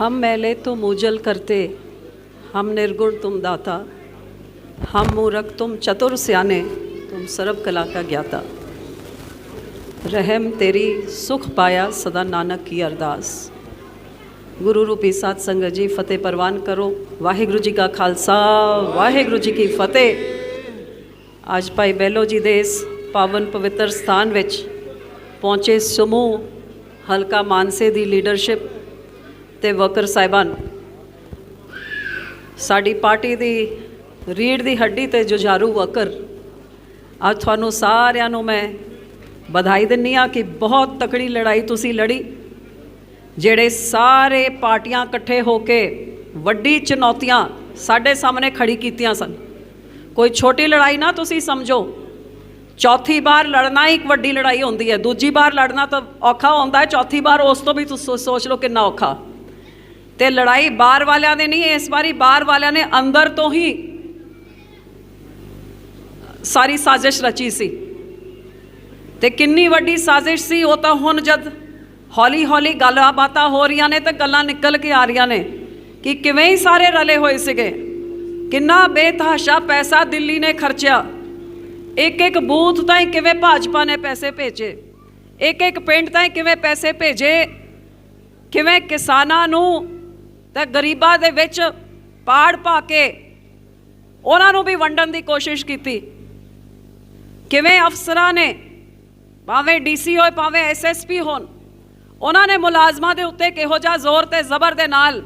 हम मैले तुम उजल करते हम निर्गुण तुम दाता हम मूरख तुम चतुर सियाने तुम सर्व कला का ज्ञाता रहम तेरी सुख पाया सदा नानक की अरदास ਗੁਰੂ ਰੂਪੀ ਸਾਧ ਸੰਗਤ ਜੀ ਫਤਿਹ ਪ੍ਰਵਾਨ ਕਰੋ ਵਾਹਿਗੁਰੂ ਜੀ ਕਾ ਖਾਲਸਾ ਵਾਹਿਗੁਰੂ ਜੀ ਕੀ ਫਤਿਹ ਅੱਜ ਭਾਈ ਬੈਲੋ ਜੀ ਦੇ ਇਸ ਪਾਵਨ ਪਵਿੱਤਰ ਸਥਾਨ ਵਿੱਚ ਪਹੁੰਚੇ ਸਮੂਹ ਹਲਕਾ ਮਾਨਸੇ ਦੀ ਲੀਡਰਸ਼ਿਪ ਤੇ ਵਰਕਰ ਸਾਹਿਬਾਨ, ਸਾਡੀ ਪਾਰਟੀ ਦੀ ਰੀੜ ਦੀ ਹੱਡੀ ਤੇ ਜੁਝਾਰੂ ਵਰਕਰ ਅੱਜ ਤੁਹਾਨੂੰ ਸਾਰਿਆਂ ਨੂੰ ਮੈਂ ਵਧਾਈ ਦਿੰਨੀ ਆ ਕਿ ਬਹੁਤ ਤਕੜੀ ਲੜਾਈ ਤੁਸੀਂ ਲੜੀ, ਜਿਹੜੇ ਸਾਰੇ ਪਾਰਟੀਆਂ ਇਕੱਠੇ ਹੋ ਕੇ ਵੱਡੀ ਚੁਣੌਤੀਆਂ ਸਾਡੇ ਸਾਹਮਣੇ ਖੜੀ ਕੀਤੀਆਂ ਸਨ। ਕੋਈ ਛੋਟੀ ਲੜਾਈ ਨਾ ਤੁਸੀਂ ਸਮਝੋ, ਚੌਥੀ ਵਾਰ ਲੜਨਾ ਹੀ ਇੱਕ ਵੱਡੀ ਲੜਾਈ ਹੁੰਦੀ ਹੈ, ਦੂਜੀ ਵਾਰ ਲੜਨਾ ਤਾਂ ਔਖਾ ਹੁੰਦਾ ਹੈ, ਚੌਥੀ ਵਾਰ ਉਸ ਤੋਂ ਵੀ ਤੁਸੀਂ ਸੋ- ਸੋਚ ਲਓ ਕਿੰਨਾ ਔਖਾ। ਤੇ ਲੜਾਈ ਬਾਹਰ ਵਾਲਿਆਂ ਨੇ ਨਹੀਂ, ਇਸ ਵਾਰੀ ਬਾਹਰ ਵਾਲਿਆਂ ਨੇ ਅੰਦਰ ਤੋਂ ਹੀ ਸਾਰੀ ਸਾਜ਼ਿਸ਼ ਰਚੀ ਸੀ। ਤੇ ਕਿੰਨੀ ਵੱਡੀ ਸਾਜ਼ਿਸ਼ ਸੀ, ਉਹ ਤਾਂ ਹੁਣ ਜਦ ਹੌਲੀ ਹੌਲੀ ਗੱਲਾਂ ਬਾਤਾਂ ਹੋ ਰਹੀਆਂ ਨੇ ਤੇ ਗੱਲਾਂ ਨਿਕਲ ਕੇ ਆ ਰਹੀਆਂ ਨੇ ਕਿ ਕਿਵੇਂ ਹੀ ਸਾਰੇ ਰਲੇ ਹੋਏ ਸੀਗੇ। ਕਿੰਨਾ ਬੇਤਹਾਸ਼ਾ ਪੈਸਾ ਦਿੱਲੀ ਨੇ ਖਰਚਿਆ। ਇੱਕ ਇੱਕ ਬੂਥ ਤਾਈਂ ਕਿਵੇਂ ਭਾਜਪਾ ਨੇ ਪੈਸੇ ਭੇਜੇ? ਇੱਕ ਇੱਕ ਪਿੰਡ ਤਾਈਂ ਕਿਵੇਂ ਪੈਸੇ ਭੇਜੇ? ਕਿਵੇਂ ਕਿਸਾਨਾਂ ਨੂੰ ਤੇ ਗਰੀਬਾਂ ਦੇ ਵਿੱਚ ਪਾੜ ਪਾ ਕੇ ਉਹਨਾਂ ਨੂੰ ਵੀ ਵੰਡਣ ਦੀ ਕੋਸ਼ਿਸ਼ ਕੀਤੀ। ਕਿਵੇਂ ਅਫਸਰਾਂ ਨੇ, ਭਾਵੇਂ ਡੀਸੀ ਹੋਏ, ਭਾਵੇਂ ਐਸਐਸਪੀ ਹੋਣ, ਉਹਨਾਂ ਨੇ ਮੁਲਾਜ਼ਮਾਂ ਦੇ ਉੱਤੇ ਕਿਹੋ ਜਿਹਾ ਜ਼ੋਰ ਤੇ ਜ਼ਬਰ ਦੇ ਨਾਲ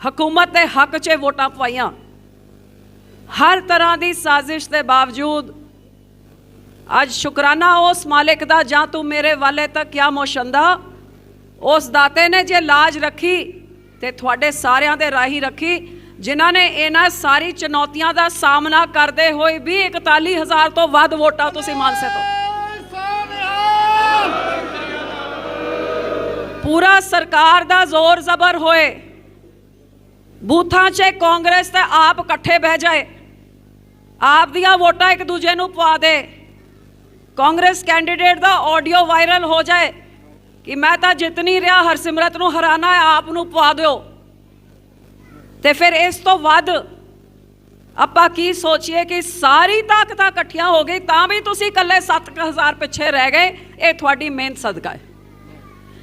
ਹਕੂਮਤ ਦੇ ਹੱਕ 'ਚ ਵੋਟਾਂ ਪਵਾਈਆਂ। ਹਰ ਤਰ੍ਹਾਂ ਦੀ ਸਾਜ਼ਿਸ਼ ਦੇ ਬਾਵਜੂਦ ਅੱਜ ਸ਼ੁਕਰਾਨਾ ਉਸ ਮਾਲਿਕ ਦਾ, ਜਾਂ ਤੂੰ ਮੇਰੇ ਵਾਲੇ ਤੱਕ ਕਿਆ ਮੋਸ਼ੰਦਾ? ਉਸ ਦਾਤੇ ਨੇ ਜੇ ਲਾਜ ਰੱਖੀ ਤੇ ਤੁਹਾਡੇ ਸਾਰਿਆਂ ਦੇ ਰਾਹੀ ਰੱਖੀ, ਜਿਨ੍ਹਾਂ ਨੇ ਇਹਨਾਂ ਸਾਰੀ ਚੁਣੌਤੀਆਂ ਦਾ ਸਾਹਮਣਾ ਕਰਦੇ ਹੋਏ ਵੀ 41000 ਤੋਂ ਵੱਧ ਵੋਟਾਂ ਤੁਸੀਂ ਮਾਨਸੇ ਤੋਂ। ਪੂਰਾ ਸਰਕਾਰ ਦਾ ਜ਼ੋਰ ਜ਼ਬਰ ਹੋਏ, ਬੂਥਾਂ 'ਚ ਕਾਂਗਰਸ ਤੇ ਆਪ ਇਕੱਠੇ ਬਹਿ ਜਾਏ, ਆਪ ਦੀਆਂ ਵੋਟਾਂ ਇੱਕ ਦੂਜੇ ਨੂੰ ਪਵਾ ਦੇ, ਕਾਂਗਰਸ ਕੈਂਡੀਡੇਟ ਦਾ ਆਡੀਓ ਵਾਇਰਲ ਹੋ ਜਾਏ ਕਿ ਮੈਂ ਤਾਂ ਜਿੱਤ ਨਹੀਂ ਰਿਹਾ, ਹਰਸਿਮਰਤ ਨੂੰ ਹਰਾਣਾ ਹੈ, ਆਪ ਨੂੰ ਪਵਾ ਦਿਓ। ਤੇ ਫਿਰ ਇਸ ਤੋਂ ਵੱਧ ਆਪਾਂ ਕੀ ਸੋਚੀਏ ਕਿ ਸਾਰੀ ਤਾਕਤਾਂ ਇਕੱਠੀਆਂ ਹੋ ਗਈ, ਤਾਂ ਵੀ ਤੁਸੀਂ ਇਕੱਲੇ 7000 ਪਿੱਛੇ ਰਹਿ ਗਏ, ਇਹ ਤੁਹਾਡੀ ਮਿਹਨਤ ਸਦਕਾ ਹੈ।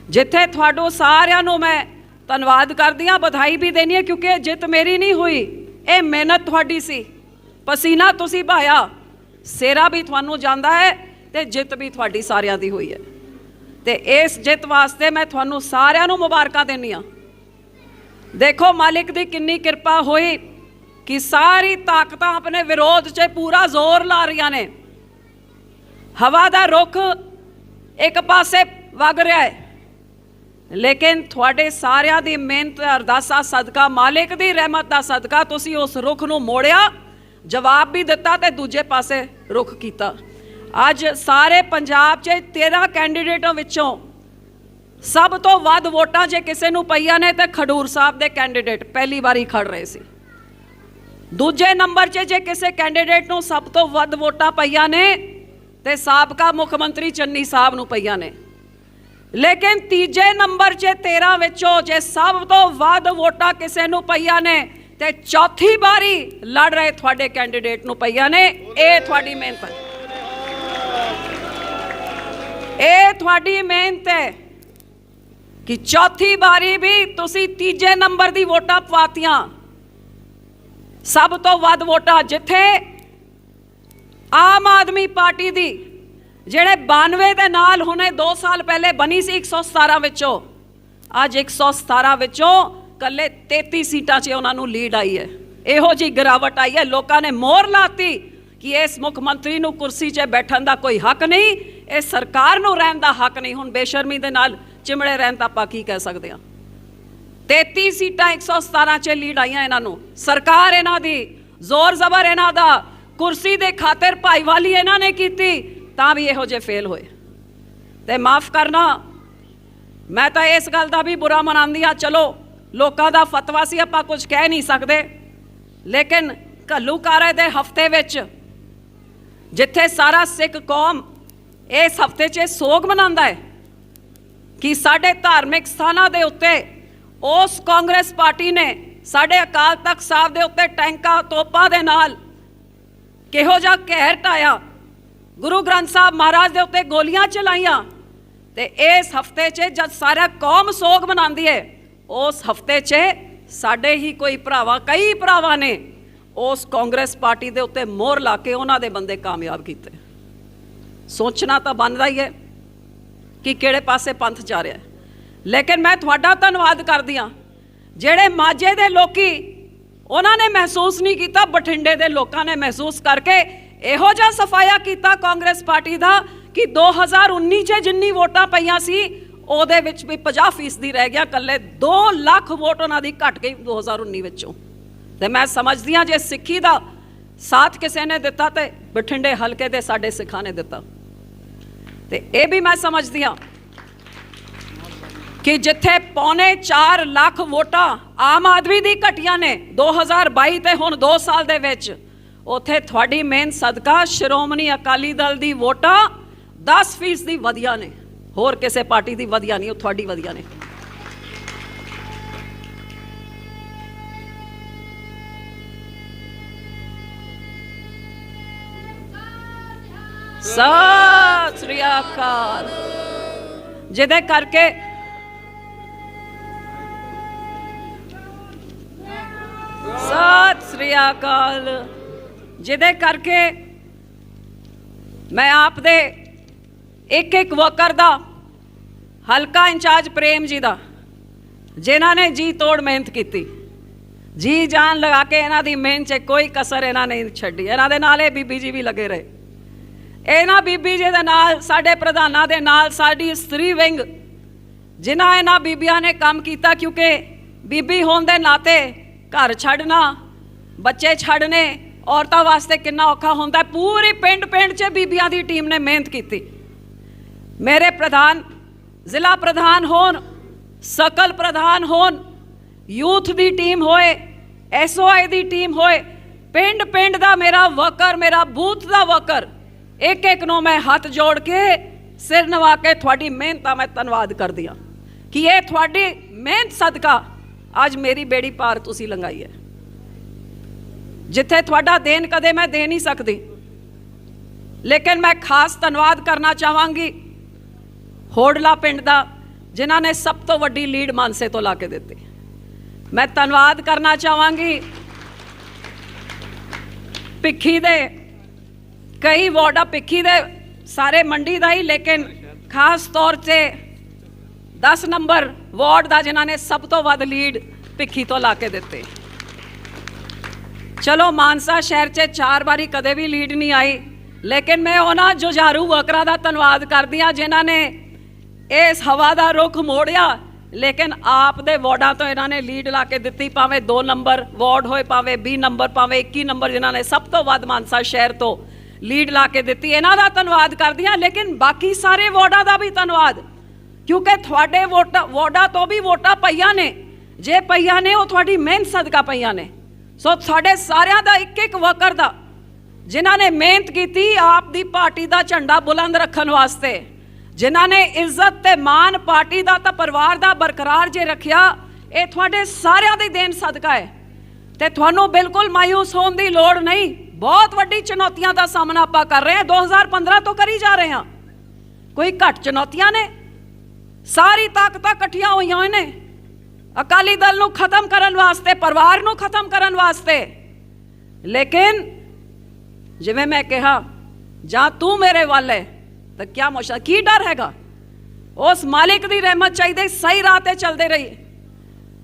ਜਿੱਥੇ ਤੁਹਾਡੋ ਸਾਰਿਆਂ ਨੂੰ ਮੈਂ ਧੰਨਵਾਦ ਕਰਦੀ ਹਾਂ, ਵਧਾਈ ਵੀ ਦੇਣੀ ਹੈ, ਕਿਉਂਕਿ ਇਹ ਜਿੱਤ ਮੇਰੀ ਨਹੀਂ ਹੋਈ, ਇਹ ਮਿਹਨਤ ਤੁਹਾਡੀ ਸੀ। ਪਸੀਨਾ ਤੁਸੀਂ ਭਾਇਆ ਸੇਰਾ ਵੀ ਤੁਹਾਨੂੰ ਜਾਂਦਾ ਹੈ ਤੇ ਜਿੱਤ ਵੀ ਤੁਹਾਡੀ ਸਾਰਿਆਂ ਦੀ ਹੋਈ ਹੈ। ਤੇ ਇਸ ਜਿੱਤ ਵਾਸਤੇ ਮੈਂ ਤੁਹਾਨੂੰ ਸਾਰਿਆਂ ਨੂੰ ਮੁਬਾਰਕਾਂ ਦੇਣੀ ਆ ਦੇਖੋ ਮਾਲਿਕ ਦੀ ਕਿੰਨੀ ਕਿਰਪਾ ਹੋਈ ਕਿ ਸਾਰੀ ਤਾਕਤਾਂ ਆਪਣੇ ਵਿਰੋਧ 'ਚ ਪੂਰਾ ਜ਼ੋਰ ਲਾ ਰਹੀਆਂ ਨੇ। ਹਵਾ ਦਾ ਰੁਖ ਇੱਕ ਪਾਸੇ ਵਗ ਰਿਹਾ ਹੈ। ਲੇਕਿਨ ਤੁਹਾਡੇ ਸਾਰਿਆਂ ਦੀ ਮਿਹਨਤ, ਅਰਦਾਸਾ, ਸਦਕਾ, ਮਾਲਿਕ ਦੀ ਰਹਿਮਤ ਦਾ ਸਦਕਾ ਤੁਸੀਂ ਉਸ ਰੁਖ ਨੂੰ ਮੋੜਿਆ, ਜਵਾਬ ਵੀ ਦਿੱਤਾ ਤੇ ਦੂਜੇ ਪਾਸੇ ਰੁਖ ਕੀਤਾ। ਅੱਜ ਸਾਰੇ ਪੰਜਾਬ 'ਚ 13 ਕੈਂਡੀਡੇਟਾਂ ਵਿੱਚੋਂ ਸਭ ਤੋਂ ਵੱਧ ਵੋਟਾਂ ਜੇ ਕਿਸੇ ਨੂੰ ਪਈਆਂ ਨੇ ਤੇ ਖਡੂਰ ਸਾਹਿਬ ਦੇ ਕੈਂਡੀਡੇਟ ਪਹਿਲੀ ਵਾਰੀ ਖੜ ਰਹੇ ਸੀ। ਦੂਜੇ ਨੰਬਰ 'ਚ ਜੇ ਕਿਸੇ ਕੈਂਡੀਡੇਟ ਨੂੰ ਸਭ ਤੋਂ ਵੱਧ ਵੋਟਾਂ ਪਈਆਂ ਨੇ ਤੇ ਸਾਬਕਾ ਮੁੱਖ ਮੰਤਰੀ ਚੰਨੀ ਸਾਹਿਬ ਨੂੰ ਪਈਆਂ ਨੇ। ਲੇਕਿਨ ਤੀਜੇ ਨੰਬਰ 'ਚ 13 ਵਿੱਚੋਂ ਜੇ ਸਭ ਤੋਂ ਵੱਧ ਵੋਟਾਂ ਕਿਸੇ ਨੂੰ ਪਈਆਂ ਨੇ ਤੇ ਚੌਥੀ ਵਾਰੀ ਲੜ ਰਹੇ ਤੁਹਾਡੇ ਕੈਂਡੀਡੇਟ ਨੂੰ ਪਈਆਂ ਨੇ, ਇਹ ਤੁਹਾਡੀ ਮਿਹਨਤ ਇਹ ਤੁਹਾਡੀ ਮਿਹਨਤ ਹੈ ਕਿ ਚੌਥੀ ਵਾਰੀ ਵੀ ਤੁਸੀਂ ਤੀਜੇ ਨੰਬਰ ਦੀ ਵੋਟਾਂ ਪਵਾਤੀਆਂ। ਸਭ ਤੋਂ ਵੱਧ ਵੋਟਾਂ ਜਿੱਥੇ ਆਮ ਆਦਮੀ ਪਾਰਟੀ ਦੀ, ਜਿਹੜੇ 92 ਦੇ ਨਾਲ ਹੁਣੇ 2 ਸਾਲ ਪਹਿਲੇ ਬਣੀ ਸੀ 117 ਵਿੱਚੋਂ। ਅੱਜ 117 ਵਿੱਚੋਂ ਕੱਲੇ 33 ਸੀਟਾਂ 'ਚ ਉਹਨਾਂ ਨੂੰ ਲੀਡ ਆਈ ਹੈ। ਇਹੋ ਜੀ ਗਿਰਾਵਟ ਆਈ ਹੈ, ਲੋਕਾਂ ਨੇ ਮੋਹਰ ਲਾਤੀ। ਕਿ ਇਸ ਮੁੱਖ ਮੰਤਰੀ ਨੂੰ ਕੁਰਸੀ 'ਤੇ ਬੈਠਣ ਦਾ ਕੋਈ ਹੱਕ ਨਹੀਂ, ਇਹ ਸਰਕਾਰ ਨੂੰ ਰਹਿਣ ਦਾ ਹੱਕ ਨਹੀਂ। ਹੁਣ ਬੇਸ਼ਰਮੀ ਦੇ ਨਾਲ ਚਿਮੜੇ ਰਹਿਣ ਤਾਂ ਆਪਾਂ ਕੀ ਕਹਿ ਸਕਦੇ ਹਾਂ? 33 ਸੀਟਾਂ 117 'ਚ ਲੀਡ ਆਈਆਂ ਇਹਨਾਂ ਨੂੰ। ਸਰਕਾਰ ਇਹਨਾਂ ਦੀ, ਜ਼ੋਰ ਜ਼ਬਰ ਇਹਨਾਂ ਦਾ, ਕੁਰਸੀ ਦੇ ਖਾਤਰ ਭਾਈਵਾਲੀ ਇਹਨਾਂ ਨੇ ਕੀਤੀ, ਤਾਂ ਵੀ ਇਹੋ ਜਿਹੇ ਫੇਲ ਹੋਏ। ਤੇ ਮਾਫ ਕਰਨਾ, ਮੈਂ ਤਾਂ ਇਸ ਗੱਲ ਦਾ ਵੀ ਬੁਰਾ ਮਨਾਉਂਦੀ ਆ ਚਲੋ, ਲੋਕਾਂ ਦਾ ਫਤਵਾ ਸੀ, ਆਪਾਂ ਕੁਝ ਕਹਿ ਨਹੀਂ ਸਕਦੇ। ਲੇਕਿਨ ਘੱਲੂਕਾਰੇ ਦੇ ਹਫ਼ਤੇ ਵਿੱਚ ਜਿੱਥੇ ਸਾਰਾ ਸਿੱਖ ਕੌਮ ਇਸ ਹਫ਼ਤੇ 'ਚ ਸੋਗ ਮਨਾਉਂਦਾ ਹੈ ਕਿ ਸਾਡੇ ਧਾਰਮਿਕ ਸਥਾਨਾਂ ਦੇ ਉੱਤੇ ਉਸ ਕਾਂਗਰਸ ਪਾਰਟੀ ਨੇ ਸਾਡੇ ਅਕਾਲ ਤਖਤ ਸਾਹਿਬ ਦੇ ਉੱਤੇ ਟੈਂਕਾਂ ਤੋਪਾਂ ਦੇ ਨਾਲ ਕਿਹੋ ਜਿਹਾ ਕਹਿਰ ਢਾਇਆ, ਗੁਰੂ ਗ੍ਰੰਥ ਸਾਹਿਬ ਮਹਾਰਾਜ ਦੇ ਉੱਤੇ ਗੋਲੀਆਂ ਚਲਾਈਆਂ ਤੇ ਇਸ ਹਫ਼ਤੇ 'ਚ ਜਦ ਸਾਰਾ ਕੌਮ ਸੋਗ ਮਨਾਉਂਦੀ ਹੈ, ਉਸ ਹਫ਼ਤੇ 'ਚ ਸਾਡੇ ਹੀ ਕੋਈ ਭਰਾਵਾ, ਕਈ ਭਰਾਵਾਂ ਨੇ ਉਸ ਕਾਂਗਰਸ ਪਾਰਟੀ ਦੇ ਉੱਤੇ ਮੋਹਰ ਲਾ ਕੇ ਉਹਨਾਂ ਦੇ ਬੰਦੇ ਕਾਮਯਾਬ ਕੀਤੇ। ਸੋਚਣਾ ਤਾਂ ਬਣਦਾ ਹੀ ਹੈ ਕਿ ਕਿਹੜੇ ਪਾਸੇ ਪੰਥ ਜਾ ਰਿਹਾ ਹੈ। ਲੇਕਿਨ ਮੈਂ ਤੁਹਾਡਾ ਧੰਨਵਾਦ ਕਰਦੀ ਹਾਂ। ਜਿਹੜੇ ਮਾਝੇ ਦੇ ਲੋਕੀ ਉਹਨਾਂ ਨੇ ਮਹਿਸੂਸ ਨਹੀਂ ਕੀਤਾ, ਬਠਿੰਡੇ ਦੇ ਲੋਕਾਂ ਨੇ ਮਹਿਸੂਸ ਕਰਕੇ ਇਹੋ ਜਿਹਾ ਸਫਾਇਆ ਕੀਤਾ ਕਾਂਗਰਸ ਪਾਰਟੀ ਦਾ ਕਿ 2019 'ਚ ਜਿੰਨੀ ਵੋਟਾਂ ਪਈਆਂ ਸੀ, ਉਹਦੇ ਵਿੱਚ ਵੀ 50% ਦੀ ਰਹਿ ਗਿਆ। ਕੱਲੇ 2 ਲੱਖ ਵੋਟ ਉਹਨਾਂ ਦੀ ਘਟ ਗਈ 2019 ਵਿੱਚੋਂ। ਤੇ ਮੈਂ ਸਮਝਦੀ ਹਾਂ ਜੇ ਸਿੱਖੀ ਦਾ ਸਾਥ ਕਿਸੇ ਨੇ ਦਿੱਤਾ ਤੇ ਬਠਿੰਡੇ ਹਲਕੇ ਦੇ ਸਾਡੇ ਸਿੱਖਾਂ ਨੇ ਦਿੱਤਾ। ਤੇ ਇਹ ਵੀ ਮੈਂ ਸਮਝਦੀ ਹਾਂ ਕਿ ਜਿੱਥੇ ਪੌਣੇ 4 ਲੱਖ ਵੋਟਾਂ ਆਮ ਆਦਮੀ ਦੀ ਘਟੀਆਂ ਨੇ 2022 ਤੇ ਹੁਣ 2 ਸਾਲ ਦੇ ਵਿੱਚ, ਉਥੇ ਤੁਹਾਡੀ ਮਿਹਨਤ ਸਦਕਾ ਸ਼੍ਰੋਮਣੀ ਅਕਾਲੀ ਦਲ ਦੀ ਵੋਟਾਂ 10% ਦੀ ਵਧੀਆ ਨੇ। ਹੋਰ ਕਿਸੇ ਪਾਰਟੀ ਦੀ ਵਧੀਆ ਨਹੀਂ, ਉਹ ਤੁਹਾਡੀ ਵਧੀਆ ਨੇ। ਸਤਿ ਸ੍ਰੀ ਅਕਾਲ। ਜਿਹਦੇ ਕਰਕੇ ਸਤਿ ਸ੍ਰੀ ਅਕਾਲ। ਜਿਹਦੇ ਕਰਕੇ ਮੈਂ ਆਪ ਦੇ ਇੱਕ ਇੱਕ ਵਰਕਰ ਦਾ ਹਲਕਾ ਇੰਚਾਰਜ ਪ੍ਰੇਮ ਜੀ ਦਾ, ਜਿਨ੍ਹਾਂ ਨੇ ਜੀ ਤੋੜ ਮਿਹਨਤ ਕੀਤੀ। ਜੀ ਜਾਨ ਲਗਾ ਕੇ ਇਹਨਾਂ ਦੀ ਮਿਹਨਤ 'ਚ ਕੋਈ ਕਸਰ ਇਹਨਾਂ ਨੇ ਛੱਡੀ। ਇਹਨਾਂ ਦੇ ਨਾਲ ਇਹ ਬੀਬੀ ਜੀ ਵੀ ਲੱਗੇ ਰਹੇ। ਇਹਨਾਂ ਬੀਬੀ ਜੀ ਦੇ ਨਾਲ, ਸਾਡੇ ਪ੍ਰਧਾਨਾਂ ਦੇ ਨਾਲ, ਸਾਡੀ ਸਤਰੀ ਵਿੰਗ, ਜਿਨ੍ਹਾਂ ਇਹਨਾਂ ਬੀਬੀਆਂ ਨੇ ਕੰਮ ਕੀਤਾ, ਕਿਉਂਕਿ ਬੀਬੀ ਹੋਣ ਦੇ ਨਾਤੇ ਘਰ ਛੱਡਣਾ, ਬੱਚੇ ਛੱਡਨੇ, ਔਰਤਾਂ ਵਾਸਤੇ ਕਿੰਨਾ ਔਖਾ ਹੁੰਦਾ ਹੈ। ਪੂਰੀ ਪਿੰਡ ਪਿੰਡ 'ਚ ਬੀਬੀਆਂ ਦੀ ਟੀਮ ਨੇ ਮਿਹਨਤ ਕੀਤੀ ਮੇਰੇ ਪ੍ਰਧਾਨ, ਜ਼ਿਲ੍ਹਾ ਪ੍ਰਧਾਨ ਹੋਣ, ਸਕਲ ਪ੍ਰਧਾਨ ਹੋਣ, ਯੂਥ ਦੀ ਟੀਮ ਹੋਏ, ਐਸਓਆਈ ਦੀ ਟੀਮ ਹੋਏ, ਪਿੰਡ ਪਿੰਡ ਦਾ ਮੇਰਾ ਵਰਕਰ ਮੇਰਾ ਬੂਥ ਦਾ ਵਰਕਰ ਇੱਕ ਇੱਕ ਨੂੰ ਮੈਂ ਹੱਥ ਜੋੜ ਕੇ ਸਿਰ ਨਵਾ ਕੇ ਤੁਹਾਡੀ ਮਿਹਨਤ ਦਾ ਮੈਂ ਧੰਨਵਾਦ ਕਰਦੀ ਹਾਂ ਕਿ ਇਹ ਤੁਹਾਡੀ ਮਿਹਨਤ ਸਦਕਾ ਅੱਜ ਮੇਰੀ ਬੇੜੀ ਪਾਰ ਤੁਸੀਂ ਲੰਘਾਈ ਹੈ। ਜਿੱਥੇ ਤੁਹਾਡਾ ਦੇਣ ਕਦੇ ਮੈਂ ਦੇ ਨਹੀਂ ਸਕਦੀ। ਲੇਕਿਨ ਮੈਂ ਖਾਸ ਧੰਨਵਾਦ ਕਰਨਾ ਚਾਹਾਂਗੀ ਹੋੜਲਾ ਪਿੰਡ ਦਾ, ਜਿਨ੍ਹਾਂ ਨੇ ਸਭ ਤੋਂ ਵੱਡੀ ਲੀਡ ਮਾਨਸੇ ਤੋਂ ਲਾ ਕੇ ਦਿੱਤੀ। ਮੈਂ ਧੰਨਵਾਦ ਕਰਨਾ ਚਾਹਾਂਗੀ ਭਿੱਖੀ ਦੇ ਕਈ ਵਾਰਡਾ ਭਿੱਖੀ ਦੇ ਸਾਰੇ ਮੰਡੀ ਦਾ ਹੀ, ਲੇਕਿਨ ਖਾਸ ਤੌਰ ਤੇ 10 ਨੰਬਰ ਵਾਰਡ ਦਾ ਜਿਨ੍ਹਾਂ ਨੇ ਸਭ ਤੋਂ ਵੱਧ ਲੀਡ ਭਿੱਖੀ ਤੋਂ ਲਾ ਕੇ ਦਿੱਤੇ। ਚਲੋ ਮਾਨਸਾ ਸ਼ਹਿਰ 'ਚ ਚਾਰ ਵਾਰੀ ਕਦੇ ਵੀ ਲੀਡ ਨਹੀਂ ਆਈ, ਲੇਕਿਨ ਮੈਂ ਉਹਨਾਂ ਜੁਝਾਰੂ ਵਰਕਰਾਂ ਦਾ ਧੰਨਵਾਦ ਕਰਦੀ ਹਾਂ ਜਿਨ੍ਹਾਂ ਨੇ ਇਸ ਹਵਾ ਦਾ ਰੁਖ ਮੋੜਿਆ, ਲੇਕਿਨ ਆਪ ਦੇ ਵਾਰਡਾਂ ਤੋਂ ਇਹਨਾਂ ਨੇ ਲੀਡ ਲਾ ਕੇ ਦਿੱਤੀ, ਭਾਵੇਂ 2 ਨੰਬਰ ਵਾਰਡ ਹੋਏ, ਭਾਵੇਂ 20 ਨੰਬਰ, ਭਾਵੇਂ 21 ਨੰਬਰ ਜਿਨ੍ਹਾਂ ਨੇ ਸਭ ਤੋਂ ਵੱਧ ਮਾਨਸਾ ਸ਼ਹਿਰ ਤੋਂ ਲੀਡ ਲਾ ਕੇ ਦਿੱਤੀ, ਇਹਨਾਂ ਦਾ ਧੰਨਵਾਦ ਕਰਦੀ ਹਾਂ, ਲੇਕਿਨ ਬਾਕੀ ਸਾਰੇ ਵਾਰਡਾਂ ਦਾ ਵੀ ਧੰਨਵਾਦ। ਕਿਉਂਕਿ ਤੁਹਾਡੇ ਵੋਟ, ਵਾਰਡਾਂ ਤੋਂ ਵੀ ਵੋਟਾਂ ਪਈਆਂ ਨੇ। ਜੇ ਪਈਆਂ ਨੇ, ਉਹ ਤੁਹਾਡੀ ਮਿਹਨਤ ਸਦਕਾ ਪਈਆਂ ਨੇ। ਸੋ ਸਾਡੇ ਸਾਰਿਆਂ ਦਾ ਇੱਕ ਇੱਕ ਵਰਕਰ ਦਾ, ਜਿਨ੍ਹਾਂ ਨੇ ਮਿਹਨਤ ਕੀਤੀ, ਆਪ ਦੀ ਪਾਰਟੀ ਦਾ ਝੰਡਾ ਬੁਲੰਦ ਰੱਖਣ ਵਾਸਤੇ। ਜਿਨ੍ਹਾਂ ਨੇ ਇੱਜ਼ਤ ਤੇ ਮਾਣ ਪਾਰਟੀ ਦਾ ਤਾਂ ਪਰਿਵਾਰ ਦਾ ਬਰਕਰਾਰ ਜੇ ਰੱਖਿਆ, ਇਹ ਤੁਹਾਡੇ ਸਾਰਿਆਂ ਦੀ ਦੇਣ ਸਦਕਾ ਹੈ। ਤੇ ਤੁਹਾਨੂੰ ਬਿਲਕੁਲ ਮਾਇੂਸ ਹੋਣ ਦੀ ਲੋੜ ਨਹੀਂ। ਬਹੁਤ ਵੱਡੀ ਚੁਣੌਤੀਆਂ ਦਾ ਸਾਹਮਣਾ ਆਪਾਂ ਕਰ ਰਹੇ ਹਾਂ। 2015 ਤੋਂ ਕਰੀ ਜਾ ਰਹੇ ਹਾਂ। ਕੋਈ ਘੱਟ ਚੁਣੌਤੀਆਂ ਨੇ? ਸਾਰੀ ਤਾਕਤਾਂ ਇਕੱਠੀਆਂ ਹੋਈਆਂ ਨੇ। ਅਕਾਲੀ ਦਲ ਨੂੰ ਖਤਮ ਕਰਨ ਵਾਸਤੇ, ਪਰਿਵਾਰ ਨੂੰ ਖਤਮ ਕਰਨ ਵਾਸਤੇ। ਲੇਕਿਨ ਜਿਵੇਂ ਮੈਂ ਕਿਹਾ, ਜਾਂ ਤੂੰ ਮੇਰੇ ਵੱਲ ਹੈ, ਤਾਂ ਕੀ ਮੁਸ਼ਕਲ ਕੀ ਡਰ ਹੈਗਾ? ਉਸ ਮਾਲਿਕ ਦੀ ਰਹਿਮਤ ਚਾਹੀਦੀ, ਸਹੀ ਰਾਹ ਤੇ ਚੱਲਦੇ ਰਹੀਏ।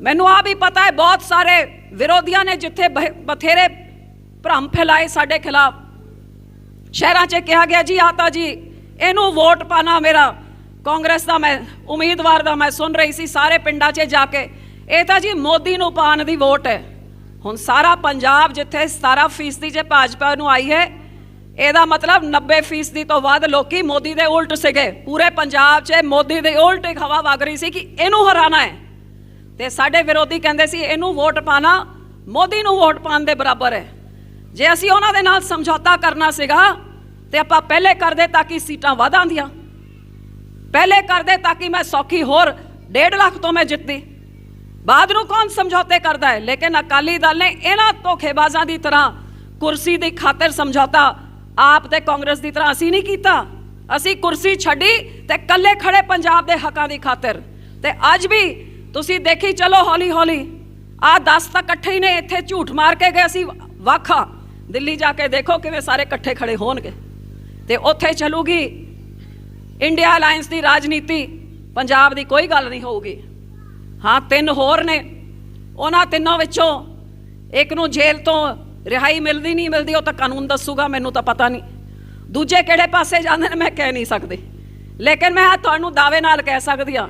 ਮੈਨੂੰ ਆ ਵੀ ਪਤਾ ਹੈ, ਬਹੁਤ ਸਾਰੇ ਵਿਰੋਧੀਆਂ ਨੇ ਜਿੱਥੇ ਬਹ- ਬਥੇਰੇ ਭ੍ਰਮ ਫੈਲਾਏ ਸਾਡੇ ਖਿਲਾਫ। ਸ਼ਹਿਰਾਂ 'ਚ ਕਿਹਾ ਗਿਆ, ਜੀ ਆਤਾ ਜੀ, ਇਹਨੂੰ ਵੋਟ ਪਾਣਾ ਮੇਰਾ। ਕਾਂਗਰਸ ਦਾ ਮੈਂ, ਉਮੀਦਵਾਰ ਦਾ ਮੈਂ ਸੁਣ ਰਹੀ ਸੀ, ਸਾਰੇ ਪਿੰਡਾਂ 'ਚ ਜਾ ਕੇ। ਇਹ ਤਾਂ ਜੀ ਮੋਦੀ ਨੂੰ ਪਾਣ ਦੀ ਵੋਟ ਹੈ। ਹੁਣ ਸਾਰਾ ਪੰਜਾਬ ਜਿੱਥੇ 17% 'ਚ ਭਾਜਪਾ ਨੂੰ ਆਈ ਹੈ, ਇਹਦਾ ਮਤਲਬ 90% ਤੋਂ ਵੱਧ ਲੋਕੀ ਮੋਦੀ ਦੇ ਉਲਟ ਸੀਗੇ। ਪੂਰੇ ਪੰਜਾਬ 'ਚ ਮੋਦੀ ਦੇ ਉਲਟ ਇੱਕ ਹਵਾ ਵਗ ਰਹੀ ਸੀ ਕਿ ਇਹਨੂੰ ਹਰਾਣਾ ਹੈ। ਤੇ ਸਾਡੇ ਵਿਰੋਧੀ ਕਹਿੰਦੇ ਸੀ, ਇਹਨੂੰ ਵੋਟ ਪਾਣਾ ਮੋਦੀ ਨੂੰ ਵੋਟ ਪਾਣ ਦੇ ਬਰਾਬਰ ਹੈ। ਜੇ ਅਸੀਂ ਉਹਨਾਂ ਦੇ ਨਾਲ ਸਮਝੌਤਾ ਕਰਨਾ ਸੀਗਾ, ਤੇ ਆਪਾਂ ਪਹਿਲੇ ਕਰਦੇ ਤਾਂ ਕਿ ਸੀਟਾਂ ਵਧ ਆਂਦੀਆਂ ਪਹਿਲੇ ਕਰਦੇ ਤਾਂ ਕਿ ਮੈਂ ਸੌਖੀ ਹੋਰ 1.5 ਲੱਖ ਤੋਂ ਮੈਂ ਜਿੱਤਦੀ ਬਾਅਦ ਨੂੰ ਕੌਣ ਸਮਝੌਤੇ ਕਰਦਾ ਹੈ? ਲੇਕਿਨ ਅਕਾਲੀ ਦਲ ਨੇ ਇਹਨਾਂ ਧੋਖੇਬਾਜ਼ਾਂ ਦੀ ਤਰ੍ਹਾਂ ਕੁਰਸੀ ਦੀ ਖਾਤਰ ਸਮਝੌਤਾ ਆਪ ਤੇ ਕਾਂਗਰਸ ਦੀ ਤਰ੍ਹਾਂ ਅਸੀਂ ਨਹੀਂ ਕੀਤਾ। ਅਸੀਂ ਕੁਰਸੀ ਛੱਡੀ ਤੇ ਕੱਲੇ ਖੜੇ ਪੰਜਾਬ ਦੇ ਹੱਕਾਂ ਦੀ ਖਾਤਰ। ਤੇ ਅੱਜ ਵੀ ਤੁਸੀਂ ਦੇਖੀ, ਚਲੋ ਹੌਲੀ ਹੌਲੀ ਆ 10 ਤਾਂ ਇਕੱਠੇ ਹੀ ਨੇ, ਇੱਥੇ ਝੂਠ ਮਾਰ ਕੇ ਗਏ ਅਸੀਂ, ਵਾਖਾ ਦਿੱਲੀ ਜਾ ਕੇ ਦੇਖੋ ਕਿਵੇਂ ਸਾਰੇ ਇਕੱਠੇ ਖੜੇ ਹੋਣਗੇ। ਤੇ ਉੱਥੇ ਚੱਲੂਗੀ। ਇੰਡੀਆ ਅਲਾਈਅੰਸ ਦੀ ਰਾਜਨੀਤੀ ਪੰਜਾਬ ਦੀ ਕੋਈ ਗੱਲ ਨਹੀਂ ਹੋਊਗੀ। ਹਾਂ, ਤਿੰਨ ਹੋਰ ਨੇ। ਉਹਨਾਂ ਤਿੰਨਾਂ ਵਿੱਚੋਂ ਇੱਕ ਨੂੰ ਜੇਲ੍ਹ ਤੋਂ ਰਿਹਾਈ ਮਿਲਦੀ ਨਹੀਂ ਮਿਲਦੀ, ਉਹ ਤਾਂ ਕਾਨੂੰਨ ਦੱਸੂਗਾ, ਮੈਨੂੰ ਤਾਂ ਪਤਾ ਨਹੀਂ। ਦੂਜੇ ਕਿਹੜੇ ਪਾਸੇ ਜਾਂਦੇ ਨੇ, ਮੈਂ ਕਹਿ ਨਹੀਂ ਸਕਦੀ। ਲੇਕਿਨ ਮੈਂ ਤੁਹਾਨੂੰ ਦਾਅਵੇ ਨਾਲ ਕਹਿ ਸਕਦੀ ਹਾਂ,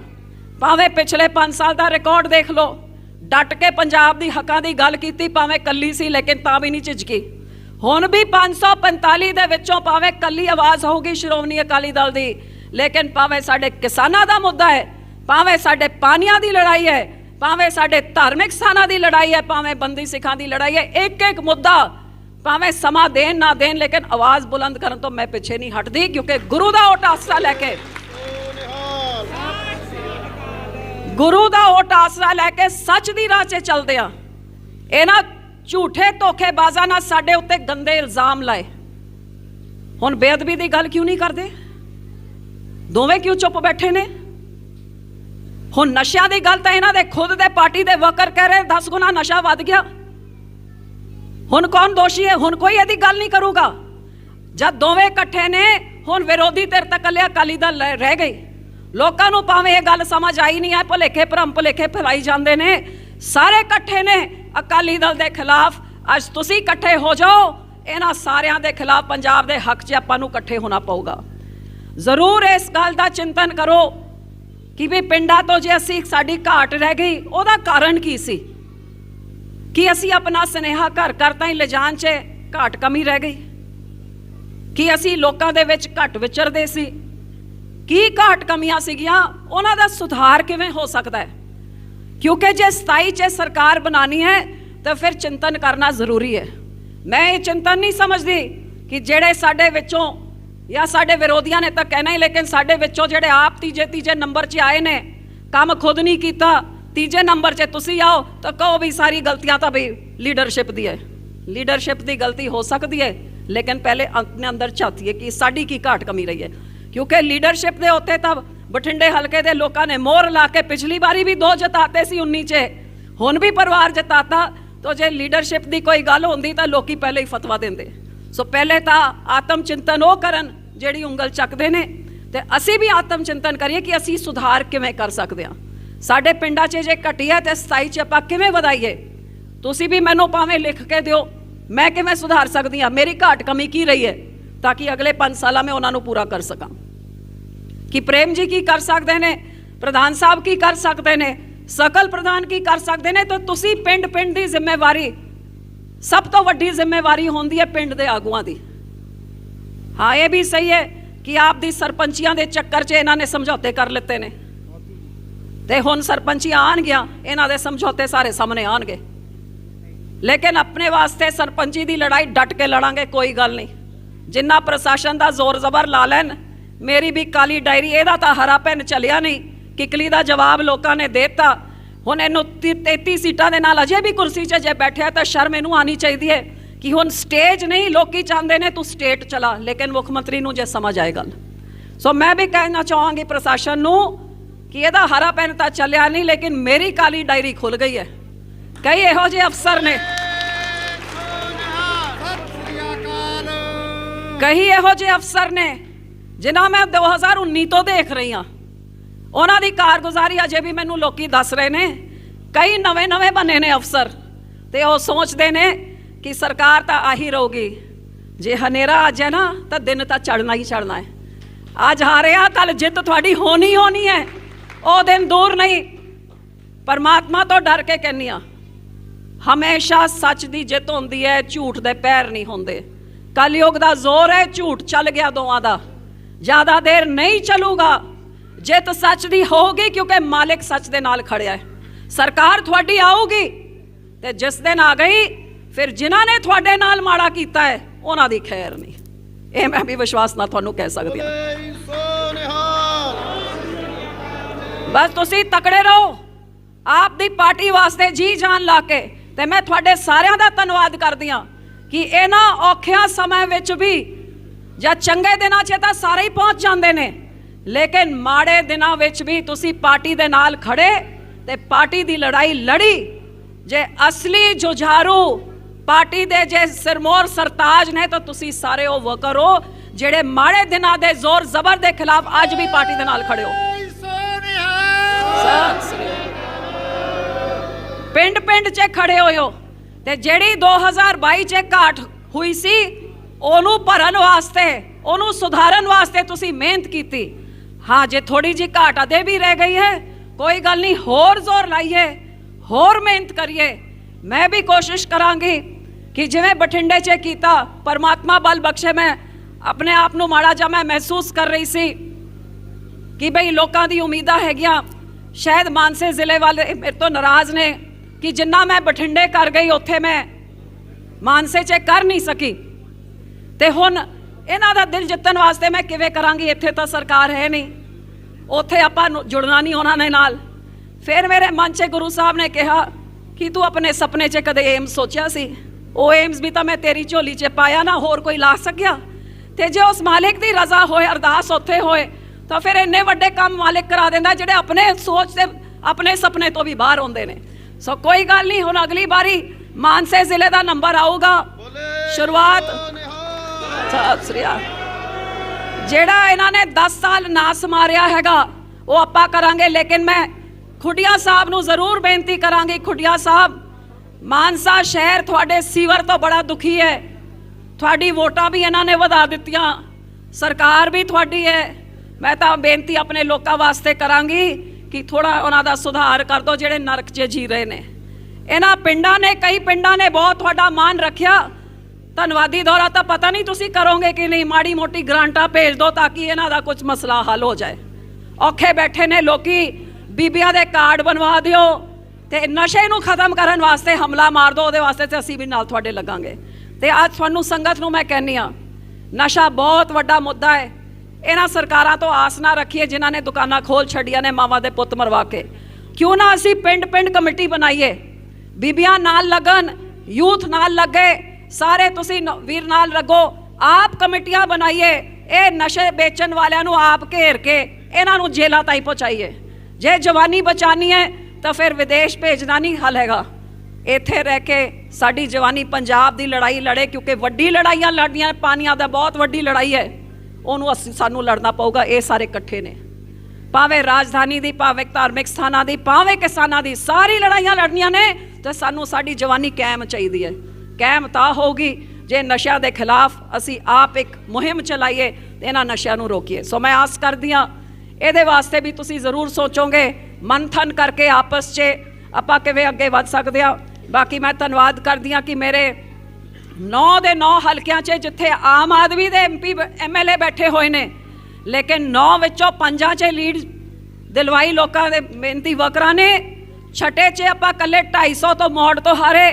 ਭਾਵੇਂ ਪਿਛਲੇ 5 ਸਾਲ ਦਾ ਰਿਕਾਰਡ ਦੇਖ ਲਓ, ਡਟ ਕੇ ਪੰਜਾਬ ਦੀ ਹੱਕਾਂ ਦੀ ਗੱਲ ਕੀਤੀ, ਭਾਵੇਂ ਕੱਲੀ ਸੀ, ਲੇਕਿਨ ਤਾਂ ਵੀ ਨਹੀਂ ਝਿਜਕੀ। ਹੁਣ ਵੀ 545 ਦੇ ਵਿੱਚੋਂ ਭਾਵੇਂ ਕੱਲੀ ਆਵਾਜ਼ ਹੋਊਗੀ ਸ਼੍ਰੋਮਣੀ ਅਕਾਲੀ ਦਲ ਦੀ, ਲੇਕਿਨ ਭਾਵੇਂ ਸਾਡੇ ਕਿਸਾਨਾਂ ਦਾ ਮੁੱਦਾ ਹੈ, ਭਾਵੇਂ ਸਾਡੇ ਪਾਣੀਆਂ ਦੀ ਲੜਾਈ ਹੈ, ਭਾਵੇਂ ਸਾਡੇ ਧਾਰਮਿਕ ਸਥਾਨਾਂ ਦੀ ਲੜਾਈ ਹੈ, ਭਾਵੇਂ ਬੰਦੀ ਸਿੱਖਾਂ ਦੀ ਲੜਾਈ ਹੈ ਇੱਕ ਇੱਕ ਮੁੱਦਾ ਭਾਵੇਂ ਸਮਾਂ ਦੇਣ ਨਾ ਦੇਣ, ਲੇਕਿਨ ਆਵਾਜ਼ ਬੁਲੰਦ ਕਰਨ ਤੋਂ ਮੈਂ ਪਿੱਛੇ ਨਹੀਂ ਹਟਦੀ, ਕਿਉਂਕਿ ਗੁਰੂ ਦਾ ਓਟ ਆਸਰਾ ਲੈ ਕੇ ਗੁਰੂ ਦਾ ਓਟ ਆਸਰਾ ਲੈ ਕੇ ਸੱਚ ਦੀ ਰਾਹ 'ਚ ਚੱਲਦੇ ਆ ਇਹਨਾਂ ਝੂਠੇ ਧੋਖੇਬਾਜ਼ਾਂ ਨਾਲ ਸਾਡੇ ਉੱਤੇ ਗੰਦੇ ਇਲਜ਼ਾਮ ਲਾਏ। ਹੁਣ ਬੇਅਦਬੀ ਦੀ ਗੱਲ ਕਿਉਂ ਨਹੀਂ ਕਰਦੇ? ਦੋਵੇਂ ਕਿਉਂ ਚੁੱਪ ਬੈਠੇ ਨੇ? ਹੁਣ ਨਸ਼ਿਆਂ ਦੀ ਗੱਲ ਤਾਂ ਇਹਨਾਂ ਦੇ ਖੁਦ ਦੇ ਪਾਰਟੀ ਦੇ ਵਰਕਰ ਕਹਿ ਰਹੇ 10 ਗੁਣਾ ਨਸ਼ਾ ਵੱਧ ਗਿਆ। ਹੁਣ ਕੌਣ ਦੋਸ਼ੀ ਹੈ? ਹੁਣ ਕੋਈ ਇਹਦੀ ਗੱਲ ਨਹੀਂ ਕਰੂਗਾ। ਜਦ ਦੋਵੇਂ ਇਕੱਠੇ ਨੇ, ਹੁਣ ਵਿਰੋਧੀ ਧਿਰ ਤੱਕ ਇਕੱਲੇ ਅਕਾਲੀ ਦਲ ਰਹਿ ਰਹਿ ਗਈ ਲੋਕਾਂ ਨੂੰ ਭਾਵੇਂ ਇਹ ਗੱਲ ਸਮਝ ਆਈ ਨਹੀਂ ਹੈ, ਭੁਲੇਖੇ ਭਰਮ ਭੁਲੇਖੇ ਫੈਲਾਈ ਜਾਂਦੇ ਨੇ। ਸਾਰੇ ਇਕੱਠੇ ਨੇ। ਅਕਾਲੀ ਦਲ ਦੇ ਖਿਲਾਫ ਅੱਜ ਤੁਸੀਂ ਇਕੱਠੇ ਹੋ ਜਾਓ। ਇਹਨਾਂ ਸਾਰਿਆਂ ਦੇ ਖਿਲਾਫ ਪੰਜਾਬ ਦੇ ਹੱਕ 'ਚ ਆਪਾਂ ਨੂੰ ਇਕੱਠੇ ਹੋਣਾ ਪਊਗਾ। ਜ਼ਰੂਰ ਇਸ ਗੱਲ ਦਾ ਚਿੰਤਨ ਕਰੋ ਕਿ ਵੀ ਪਿੰਡਾਂ ਤੋਂ ਜੇ ਅਸੀਂ ਸਾਡੀ ਘਾਟ ਰਹਿ ਗਈ, ਉਹਦਾ ਕਾਰਨ ਕੀ ਸੀ? ਕਿ ਅਸੀਂ ਆਪਣਾ ਸਨੇਹਾ ਘਰ ਘਰ ਤਾਈਂ ਲਿਜਾਣ 'ਚ ਘਾਟ ਕਮੀ ਰਹਿ ਗਈ? ਕਿ ਅਸੀਂ ਲੋਕਾਂ ਦੇ ਵਿੱਚ ਘੱਟ ਵਿਚਰਦੇ ਸੀ? ਕੀ ਘਾਟ ਕਮੀਆਂ ਸੀਗੀਆਂ? ਉਹਨਾਂ ਦਾ ਸੁਧਾਰ ਕਿਵੇਂ ਹੋ ਸਕਦਾ ਹੈ? ਕਿਉਂਕਿ ਜੇ 27 ਚ ਸਰਕਾਰ ਬਣਾਣੀ ਹੈ, ਤਾਂ ਫਿਰ ਚਿੰਤਨ ਕਰਨਾ ਜ਼ਰੂਰੀ ਹੈ। ਮੈਂ ਇਹ ਚਿੰਤਨ ਨਹੀਂ ਸਮਝਦੀ ਕਿ ਜਿਹੜੇ ਸਾਡੇ ਵਿੱਚੋਂ ਜਾਂ ਸਾਡੇ ਵਿਰੋਧੀਆਂ ਨੇ ਤਾਂ ਕਹਿਣਾ ਹੀ, ਲੇਕਿਨ ਸਾਡੇ ਵਿੱਚੋਂ ਜਿਹੜੇ ਆਪ ਤੀਜੇ ਤੀਜੇ ਨੰਬਰ 'ਚ ਆਏ ਨੇ, ਕੰਮ ਖੁਦ ਨਹੀਂ ਕੀਤਾ, ਤੀਜੇ ਨੰਬਰ 'ਚ ਤੁਸੀਂ ਆਓ, ਤਾਂ ਕਹੋ ਵੀ ਸਾਰੀ ਗਲਤੀਆਂ ਤਾਂ ਵੀ ਲੀਡਰਸ਼ਿਪ ਦੀ ਹੈ। ਲੀਡਰਸ਼ਿਪ ਦੀ ਗਲਤੀ ਹੋ ਸਕਦੀ ਹੈ, ਲੇਕਿਨ ਪਹਿਲੇ ਆਪਣੇ ਅੰਦਰ ਝਾਤੀਏ ਕਿ ਸਾਡੀ ਕੀ ਘਾਟ ਕਮੀ ਰਹੀ ਹੈ। ਕਿਉਂਕਿ ਲੀਡਰਸ਼ਿਪ ਦੇ ਉੱਤੇ ਤਾਂ ਬਠਿੰਡੇ ਹਲਕੇ ਦੇ ਲੋਕਾਂ ਨੇ ਮੋਹਰ ਲਾ ਕੇ ਪਿਛਲੀ ਵਾਰੀ ਵੀ ਦੋ ਜਤਾਤੇ ਸੀ 19 ਚ। ਹੁਣ ਵੀ ਪਰਿਵਾਰ ਜਿਤਾਤਾ, ਤਾਂ ਜੇ ਲੀਡਰਸ਼ਿਪ ਦੀ ਕੋਈ ਗੱਲ ਹੁੰਦੀ ਤਾਂ ਲੋਕੀ ਪਹਿਲੇ ਹੀ ਫਤਵਾ ਦਿੰਦੇ। ਸੋ ਪਹਿਲੇ ਤਾਂ ਆਤਮ ਚਿੰਤਨ ਉਹ ਕਰਨ ਜਿਹੜੀ ਉਂਗਲ ਚੱਕਦੇ ਨੇ। ਤੇ ਅਸੀਂ ਵੀ ਆਤਮ ਚਿੰਤਨ ਕਰੀਏ ਕਿ ਅਸੀਂ ਸੁਧਾਰ ਕਿਵੇਂ ਕਰ ਸਕਦੇ ਹਾਂ। ਸਾਡੇ ਪਿੰਡਾਂ 'ਚ ਜੇ ਘਟਿਆ ਤੇ 27 ਚ ਆਪਾਂ ਕਿਵੇਂ ਵਧਾਈਏ? ਤੁਸੀਂ ਵੀ ਮੈਨੂੰ ਭਾਵੇਂ ਲਿਖ ਕੇ ਦਿਓ, ਮੈਂ ਕਿਵੇਂ ਸੁਧਾਰ ਸਕਦੀ ਹਾਂ? ਮੇਰੀ ਘਾਟ ਕਮੀ ਕੀ ਰਹੀ ਹੈ? ਤਾਂ ਕਿ ਅਗਲੇ 5 ਸਾਲਾਂ ਮੈਂ ਉਹਨਾਂ ਨੂੰ ਪੂਰਾ ਕਰ ਸਕਾਂ। ਕਿ ਪ੍ਰੇਮ ਜੀ ਕੀ ਕਰ ਸਕਦੇ ਨੇ ਪ੍ਰਧਾਨ ਸਾਹਿਬ ਕੀ ਕਰ ਸਕਦੇ ਨੇ ਸਕਲ ਪ੍ਰਧਾਨ ਕੀ ਕਰ ਸਕਦੇ ਨੇ ਤਾਂ ਤੁਸੀਂ ਪਿੰਡ ਪਿੰਡ ਦੀ ਜ਼ਿੰਮੇਵਾਰੀ ਸਭ ਤੋਂ ਵੱਡੀ ਜ਼ਿੰਮੇਵਾਰੀ ਹੁੰਦੀ ਹੈ ਪਿੰਡ ਦੇ ਆਗੂਆਂ ਦੀ ਹਾਂ ਇਹ ਵੀ ਸਹੀ ਹੈ ਕਿ ਆਪ ਦੀ ਸਰਪੰਚੀਆਂ ਦੇ ਚੱਕਰ 'ਚ ਇਹਨਾਂ ਨੇ ਸਮਝੌਤੇ ਕਰ ਲਿੱਤੇ ਨੇ ਤੇ ਹੁਣ ਸਰਪੰਚੀਆਂ ਆਣਗੀਆਂ ਇਹਨਾਂ ਦੇ ਸਮਝੌਤੇ ਸਾਰੇ ਸਾਹਮਣੇ ਆਣਗੇ ਲੇਕਿਨ ਆਪਣੇ ਵਾਸਤੇ ਸਰਪੰਚੀ ਦੀ ਲੜਾਈ ਡਟ ਕੇ ਲੜਾਂਗੇ ਕੋਈ ਗੱਲ ਨਹੀਂ ਜਿੰਨਾ ਪ੍ਰਸ਼ਾਸਨ ਦਾ ਜ਼ੋਰ ਜ਼ਬਰ ਲਾ ਲੈਣ ਮੇਰੀ ਵੀ ਕਾਲੀ ਡਾਇਰੀ, ਇਹਦਾ ਤਾਂ ਹਰਾ ਪੈਨ ਚੱਲਿਆ ਨਹੀਂ। ਕਿਕਲੀ ਦਾ ਜਵਾਬ ਲੋਕਾਂ ਨੇ ਦੇਤਾ। ਹੁਣ ਇਹਨੂੰ 33 ਸੀਟਾਂ ਦੇ ਨਾਲ ਅਜੇ ਵੀ ਕੁਰਸੀ 'ਚ ਜੇ ਬੈਠਿਆ ਤਾਂ ਸ਼ਰਮ ਇਹਨੂੰ ਆਣੀ ਚਾਹੀਦੀ ਹੈ ਕਿ ਹੁਣ ਸਟੇਜ ਨਹੀਂ, ਲੋਕੀ ਚਾਹੁੰਦੇ ਨੇ ਤੂੰ ਸਟੇਟ ਚਲਾ, ਲੇਕਿਨ ਮੁੱਖ ਮੰਤਰੀ ਨੂੰ ਜੇ ਸਮਝ ਆਏ ਗੱਲ ਸੋ ਮੈਂ ਵੀ ਕਹਿਣਾ ਚਾਹਾਂਗੀ ਪ੍ਰਸ਼ਾਸਨ ਨੂੰ ਕਿ ਇਹਦਾ ਹਰਾ ਪੈਨ ਤਾਂ ਚੱਲਿਆ ਨਹੀਂ, ਲੇਕਿਨ ਮੇਰੀ ਕਾਲੀ ਡਾਇਰੀ ਖੁੱਲ ਗਈ ਹੈ। ਕਈ ਇਹੋ ਜਿਹੇ ਅਫਸਰ ਨੇ। ਕਈ ਇਹੋ ਜਿਹੇ ਅਫਸਰ ਨੇ ਜਿਨ੍ਹਾਂ ਮੈਂ 2019 ਤੋਂ ਦੇਖ ਰਹੀ ਹਾਂ, ਉਹਨਾਂ ਦੀ ਕਾਰਗੁਜ਼ਾਰੀ ਅਜੇ ਵੀ ਮੈਨੂੰ ਲੋਕੀ ਦੱਸ ਰਹੇ ਨੇ। ਕਈ ਨਵੇਂ-ਨਵੇਂ ਬਣੇ ਨੇ ਅਫਸਰ ਤੇ ਉਹ ਸੋਚਦੇ ਨੇ ਕਿ ਸਰਕਾਰ ਤਾਂ ਆਹੀ ਰਹੂਗੀ। ਜੇ ਹਨੇਰਾ ਅੱਜ ਹੈ ਨਾ, ਤਾਂ ਦਿਨ ਤਾਂ ਚੜਨਾ ਹੀ ਚੜਨਾ ਹੈ। ਅੱਜ ਹਾਰਿਆ ਕੱਲ ਜਿੱਤ ਤੁਹਾਡੀ ਹੋਣੀ ਹੋਣੀ ਹੈ। ਉਹ ਦਿਨ ਦੂਰ ਨਹੀਂ। ਪਰਮਾਤਮਾ ਤੋਂ ਡਰ ਕੇ ਕਹਿੰਨੀ ਆ ਹਮੇਸ਼ਾ ਸੱਚ ਦੀ ਜਿੱਤ ਹੁੰਦੀ ਹੈ, ਝੂਠ ਦੇ ਪੈਰ ਨਹੀਂ ਹੁੰਦੇ। ਕਲਯੁਗ ਦਾ ਜ਼ੋਰ ਹੈ, ਝੂਠ ਚੱਲ ਗਿਆ ਦੋਵਾਂ ਦਾ। ਜ਼ਿਆਦਾ ਦੇਰ ਨਹੀਂ ਚੱਲੂਗਾ ਜਿੱਤ ਸੱਚ ਦੀ ਹੋਊਗੀ ਕਿਉਂਕਿ ਮਾਲਿਕ ਸੱਚ ਦੇ ਨਾਲ ਖੜਿਆ ਹੈ ਸਰਕਾਰ ਤੁਹਾਡੀ ਆਊਗੀ ਤੇ ਜਿਸ ਦਿਨ ਆ ਗਈ ਫਿਰ ਜਿਨ੍ਹਾਂ ਨੇ ਤੁਹਾਡੇ ਨਾਲ ਮਾੜਾ ਕੀਤਾ ਹੈ ਉਹਨਾਂ ਦੀ ਖੈਰ ਨਹੀਂ ਇਹ ਮੈਂ ਵੀ ਵਿਸ਼ਵਾਸ ਨਾਲ ਤੁਹਾਨੂੰ ਕਹਿ ਸਕਦੀ ਹਾਂ ਬਸ ਤੁਸੀਂ ਤਕੜੇ ਰਹੋ ਆਪ ਦੀ ਪਾਰਟੀ ਵਾਸਤੇ ਜੀ ਜਾਨ ਲਾ ਕੇ ਤੇ ਮੈਂ ਤੁਹਾਡੇ ਸਾਰਿਆਂ ਦਾ ਧੰਨਵਾਦ ਕਰਦੀ ਹਾਂ ਕਿ ਇਹਨਾਂ ਔਖਿਆਂ ਸਮੇਂ ਵਿੱਚ ਵੀ ਜਾਂ ਚੰਗੇ ਦਿਨਾਂ 'ਚ ਤਾਂ ਸਾਰੇ ਹੀ ਪਹੁੰਚ ਜਾਂਦੇ ਨੇ। ਲੇਕਿਨ ਮਾੜੇ ਦਿਨਾਂ ਵਿੱਚ ਵੀ ਤੁਸੀਂ ਪਾਰਟੀ ਦੇ ਨਾਲ ਖੜੇ ਤੇ ਪਾਰਟੀ ਦੀ ਲੜਾਈ ਲੜੀ। ਜੇ ਅਸਲੀ ਜੁਝਾਰੂ ਪਾਰਟੀ ਦੇ ਜੇ ਸਿਰਮੌਰ ਸਰਤਾਜ ਨੇ ਤਾਂ ਤੁਸੀਂ ਸਾਰੇ ਉਹ ਵਰਕਰ ਹੋ ਜਿਹੜੇ ਮਾੜੇ ਦਿਨਾਂ ਦੇ ਜ਼ੋਰ ਜ਼ਬਰ ਦੇ ਖਿਲਾਫ ਅੱਜ ਵੀ ਪਾਰਟੀ ਦੇ ਨਾਲ ਖੜੇ ਹੋ। ਪਿੰਡ ਪਿੰਡ 'ਚ ਖੜੇ ਹੋਏ ਹੋ ਤੇ ਜਿਹੜੀ 2022 'ਚ ਘਾਟ ਹੋਈ ਸੀ ਉਹਨੂੰ ਭਰਨ ਵਾਸਤੇ, ਉਹਨੂੰ ਸੁਧਾਰਨ ਵਾਸਤੇ ਤੁਸੀਂ ਮਿਹਨਤ ਕੀਤੀ। ਹਾਂ, ਜੇ ਥੋੜੀ ਜੀ ਘਾਟ ਅਦੇ ਵੀ ਰਹਿ ਗਈ ਹੈ, ਕੋਈ ਗੱਲ ਨਹੀਂ, ਹੋਰ ਜ਼ੋਰ ਲਾਈਏ, ਹੋਰ ਮਿਹਨਤ ਕਰੀਏ। ਮੈਂ ਵੀ ਕੋਸ਼ਿਸ਼ ਕਰਾਂਗੀ ਕਿ ਜਿਵੇਂ ਬਠਿੰਡੇ 'ਚ ਕੀਤਾ, ਪਰਮਾਤਮਾ ਬਲ ਬਖਸ਼ੇ ਮੈਂ, ਆਪਣੇ ਆਪ ਨੂੰ ਮਾੜਾ ਜਿਹਾ ਮੈਂ ਮਹਿਸੂਸ ਕਰ ਰਹੀ ਸੀ ਕਿ ਭਈ ਲੋਕਾਂ ਦੀ ਉਮੀਦਾਂ ਹੈਗੀਆਂ। ਸ਼ਾਇਦ ਮਾਨਸੇ ਜ਼ਿਲ੍ਹੇ ਵਾਲੇ ਮੇਰੇ ਤੋਂ ਨਾਰਾਜ਼ ਨੇ ਕਿ ਜਿੰਨਾ ਮੈਂ ਬਠਿੰਡੇ ਕਰ ਗਈ, ਉੱਥੇ ਮੈਂ ਮਾਨਸੇ 'ਚ ਕਰ ਨਹੀਂ ਸਕੀ। ਤੇ ਹੁਣ ਇਹਨਾਂ ਦਾ ਦਿਲ ਜਿੱਤਣ ਵਾਸਤੇ ਮੈਂ ਕਿਵੇਂ ਕਰਾਂਗੀ? ਇੱਥੇ ਤਾਂ ਸਰਕਾਰ ਹੈ ਨਹੀਂ। ਉੱਥੇ ਆਪਾਂ ਜੁੜਨਾ ਨਹੀਂ ਉਹਨਾਂ ਦੇ ਨਾਲ। ਫਿਰ ਮੇਰੇ ਮਨ 'ਚ ਗੁਰੂ ਸਾਹਿਬ ਨੇ ਕਿਹਾ ਕਿ ਤੂੰ ਆਪਣੇ ਸੁਪਨੇ 'ਚ ਕਦੇ ਏਮਸ ਸੋਚਿਆ ਸੀ? ਉਹ ਏਮਸ ਵੀ ਤਾਂ ਮੈਂ ਤੇਰੀ ਝੋਲੀ 'ਚ ਪਾਇਆ ਨਾ ਹੋਰ ਕੋਈ ਲਾ ਸਕਿਆ? ਤੇ ਜੇ ਉਸ ਮਾਲਿਕ ਦੀ ਰਜ਼ਾ ਹੋਏ ਅਰਦਾਸ ਉੱਥੇ ਹੋਏ ਤਾਂ ਫਿਰ ਇੰਨੇ ਵੱਡੇ ਕੰਮ ਮਾਲਿਕ ਕਰਾ ਦਿੰਦਾ ਜਿਹੜੇ ਆਪਣੇ ਸੋਚ ਤੇ ਆਪਣੇ ਸੁਪਨੇ ਤੋਂ ਵੀ ਬਾਹਰ ਹੁੰਦੇ ਨੇ। ਸੋ ਕੋਈ ਗੱਲ ਨਹੀਂ ਹੁਣ ਅਗਲੀ ਵਾਰੀ ਮਾਨਸੇ ਜ਼ਿਲ੍ਹੇ ਦਾ ਨੰਬਰ ਆਊਗਾ। ਸ਼ੁਰੂਆਤ ਸਤਿ ਸ੍ਰੀ ਅਕਾਲ। ਜਿਹੜਾ ਇਹਨਾਂ ਨੇ 10 ਸਾਲ ਨਾਸ ਮਾਰਿਆ ਹੈਗਾ, ਉਹ ਆਪਾਂ ਕਰਾਂਗੇ, ਲੇਕਿਨ ਮੈਂ ਖੁੱਡੀਆਂ ਸਾਹਿਬ ਨੂੰ ਜ਼ਰੂਰ ਬੇਨਤੀ ਕਰਾਂਗੀ, ਖੁੱਡੀਆਂ ਸਾਹਿਬ, ਮਾਨਸਾ ਸ਼ਹਿਰ ਤੁਹਾਡੇ ਸੀਵਰ ਤੋਂ ਬੜਾ ਦੁਖੀ ਹੈ। ਤੁਹਾਡੀ ਵੋਟਾਂ ਵੀ ਇਹਨਾਂ ਨੇ ਵਧਾ ਦਿੱਤੀਆਂ, ਸਰਕਾਰ ਵੀ ਤੁਹਾਡੀ ਹੈ। ਮੈਂ ਤਾਂ ਬੇਨਤੀ ਆਪਣੇ ਲੋਕਾਂ ਵਾਸਤੇ ਕਰਾਂਗੀ ਕਿ ਥੋੜਾ ਉਹਨਾਂ ਦਾ ਸੁਧਾਰ ਕਰ ਦਿਓ, ਜਿਹੜੇ ਨਰਕ 'ਚ ਜੀ ਰਹੇ ਨੇ। ਇਹਨਾਂ ਪਿੰਡਾਂ ਨੇ, ਕਈ ਪਿੰਡਾਂ ਨੇ ਬਹੁਤ ਤੁਹਾਡਾ ਮਾਨ ਰੱਖਿਆ। ਧੰਨਵਾਦੀ ਦੌਰਾ ਤਾਂ ਪਤਾ ਨਹੀਂ ਤੁਸੀਂ ਕਰੋਗੇ ਕਿ ਨਹੀਂ। ਮਾੜੀ ਮੋਟੀ ਗ੍ਰਾਂਟਾਂ ਭੇਜ ਦਿਓ ਤਾਂ ਕਿ ਇਹਨਾਂ ਦਾ ਕੁਝ ਮਸਲਾ ਹੱਲ ਹੋ ਜਾਏ। ਔਖੇ ਬੈਠੇ ਨੇ ਲੋਕੀ, ਬੀਬੀਆਂ ਦੇ ਕਾਰਡ ਬਣਵਾ ਦਿਓ ਤੇ ਨਸ਼ੇ ਨੂੰ ਖਤਮ ਕਰਨ ਵਾਸਤੇ ਹਮਲਾ ਮਾਰ ਦਿਓ, ਉਹਦੇ ਵਾਸਤੇ ਤੇ ਅਸੀਂ ਵੀ ਨਾਲ ਤੁਹਾਡੇ ਲੱਗਾਂਗੇ। ਤੇ ਅੱਜ ਤੁਹਾਨੂੰ ਸੰਗਤ ਨੂੰ ਮੈਂ ਕਹਿੰਨੀ ਆ ਨਸ਼ਾ ਬਹੁਤ ਵੱਡਾ ਮੁੱਦਾ ਹੈ। ਇਹਨਾਂ ਸਰਕਾਰਾਂ ਤੋਂ ਆਸ ਨਾ ਰੱਖੀਏ ਜਿਨ੍ਹਾਂ ਨੇ ਦੁਕਾਨਾਂ ਖੋਲ ਛੱਡੀਆਂ ਨੇ ਮਾਵਾਂ ਦੇ ਪੁੱਤ ਮਰਵਾ ਕੇ। ਕਿਉਂ ਨਾ ਅਸੀਂ ਪਿੰਡ ਪਿੰਡ ਕਮੇਟੀ ਬਣਾਈਏ। ਬੀਬੀਆਂ ਨਾਲ ਲੱਗਣ, ਯੂਥ ਨਾਲ ਲੱਗੇ। ਸਾਰੇ ਤੁਸੀਂ ਵੀਰ ਨਾਲ ਲੱਗੋ ਆਪ ਕਮੇਟੀਆਂ ਬਣਾਈਏ, ਇਹ ਨਸ਼ੇ ਵੇਚਣ ਵਾਲਿਆਂ ਨੂੰ ਆਪ ਘੇਰ ਕੇ ਇਹਨਾਂ ਨੂੰ ਜੇਲਾਂ ਤਾਈ ਪਹੁੰਚਾਈਏ। ਜੇ ਜਵਾਨੀ ਬਚਾਨੀ ਹੈ, ਤਾਂ ਫਿਰ ਵਿਦੇਸ਼ ਭੇਜਣਾ ਨਹੀਂ ਹੱਲ ਹੈਗਾ। ਇੱਥੇ ਰਹਿ ਕੇ ਸਾਡੀ ਜਵਾਨੀ ਪੰਜਾਬ ਦੀ ਲੜਾਈ ਲੜੇ, ਕਿਉਂਕਿ ਵੱਡੀ ਲੜਾਈਆਂ ਲੜਨੀਆਂ ਪਾਣੀਆਂ ਦਾ ਬਹੁਤ ਵੱਡੀ ਲੜਾਈ ਹੈ। ਉਹਨੂੰ ਅਸੀਂ ਸਾਨੂੰ ਲੜਨਾ ਪਊਗਾ, ਇਹ ਸਾਰੇ ਇਕੱਠੇ ਨੇ। ਭਾਵੇਂ ਰਾਜਧਾਨੀ ਦੀ, ਭਾਵੇਂ ਧਾਰਮਿਕ ਸਥਾਨਾਂ ਦੀ, ਭਾਵੇਂ ਕਿਸਾਨਾਂ ਦੀ, ਸਾਰੀ ਲੜਾਈਆਂ ਲੜਨੀਆਂ ਨੇ, ਤੇ ਸਾਨੂੰ ਸਾਡੀ ਜਵਾਨੀ ਕਾਇਮ ਚਾਹੀਦੀ ਹੈ। ਕਾਇਮ ਤਾਂ ਹੋਊਗੀ, ਜੇ ਨਸ਼ਿਆਂ ਦੇ ਖਿਲਾਫ ਅਸੀਂ ਆਪ ਇੱਕ ਮੁਹਿੰਮ ਚਲਾਈਏ, ਤੇ ਇਹਨਾਂ ਨਸ਼ਿਆਂ ਨੂੰ ਰੋਕੀਏ। ਸੋ ਮੈਂ ਆਸ ਕਰਦੀ ਹਾਂ, ਇਹਦੇ ਵਾਸਤੇ ਵੀ ਤੁਸੀਂ ਜ਼ਰੂਰ ਸੋਚੋਗੇ, ਮੰਥਨ ਕਰਕੇ ਆਪਸ 'ਚ ਆਪਾਂ ਕਿਵੇਂ ਅੱਗੇ ਵੱਧ ਸਕਦੇ ਆ ਬਾਕੀ ਮੈਂ ਧੰਨਵਾਦ ਕਰਦੀ ਹਾਂ ਕਿ ਮੇਰੇ 9 ਦੇ 9 ਹਲਕਿਆਂ 'ਚ ਜਿੱਥੇ ਆਮ ਆਦਮੀ ਦੇ ਐਮਪੀ ਐਮਐਲਏ ਬੈਠੇ ਹੋਏ ਨੇ, ਲੇਕਿਨ 9 ਵਿੱਚੋਂ ਪੰਜਾਂ 'ਚ ਲੀਡ ਦਿਲਵਾਈ ਲੋਕਾਂ ਦੇ ਮਿਹਨਤੀ ਵਰਕਰਾਂ ਨੇ, ਛਟੇ 'ਚ ਆਪਾਂ ਕੱਲੇ 250 ਤੋਂ ਮੋੜ ਤੋਂ ਹਾਰੇ।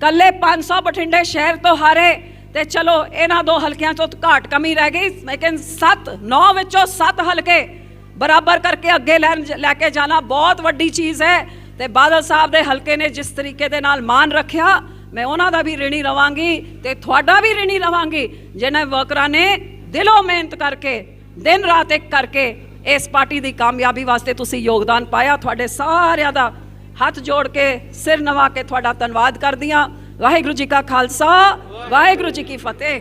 ਕੱਲੇ 500 ਬਠਿੰਡੇ ਸ਼ਹਿਰ ਤੋਂ ਹਾਰੇ ਤੇ ਚਲੋ, ਇਹਨਾਂ ਦੋ ਹਲਕਿਆਂ 'ਚੋਂ ਘਾਟ ਕਮੀ ਰਹਿ ਗਈ, ਲੇਕਿਨ 7 9 ਵਿੱਚੋਂ 7 ਹਲਕੇ ਬਰਾਬਰ ਕਰਕੇ ਅੱਗੇ ਲੈਣ ਲੈ ਕੇ ਜਾਣਾ ਬਹੁਤ ਵੱਡੀ ਚੀਜ਼ ਹੈ ਤੇ ਬਾਦਲ ਸਾਹਿਬ ਦੇ ਹਲਕੇ ਨੇ ਜਿਸ ਤਰੀਕੇ ਦੇ ਨਾਲ ਮਾਨ ਰੱਖਿਆ, ਮੈਂ ਉਹਨਾਂ ਦਾ ਵੀ ਰਿਣੀ ਰਵਾਂਗੀ ਤੇ ਤੁਹਾਡਾ ਵੀ ਰਿਣੀ ਰਵਾਂਗੀ, ਜਿਹਨਾਂ ਵਰਕਰਾਂ ਨੇ ਦਿਲੋਂ ਮਿਹਨਤ ਕਰਕੇ, ਦਿਨ ਰਾਤ ਇੱਕ ਕਰਕੇ ਇਸ ਪਾਰਟੀ ਦੀ ਕਾਮਯਾਬੀ ਵਾਸਤੇ ਤੁਸੀਂ ਯੋਗਦਾਨ ਪਾਇਆ, ਤੁਹਾਡੇ ਸਾਰਿਆਂ ਦਾ ਹੱਥ ਜੋੜ ਕੇ ਸਿਰ ਨਵਾ ਕੇ ਤੁਹਾਡਾ ਧੰਨਵਾਦ ਕਰਦੀ ਹਾਂ। ਵਾਹਿਗੁਰੂ ਜੀ ਕਾ ਖਾਲਸਾ, ਵਾਹਿਗੁਰੂ ਜੀ ਕੀ ਫਤਿਹ।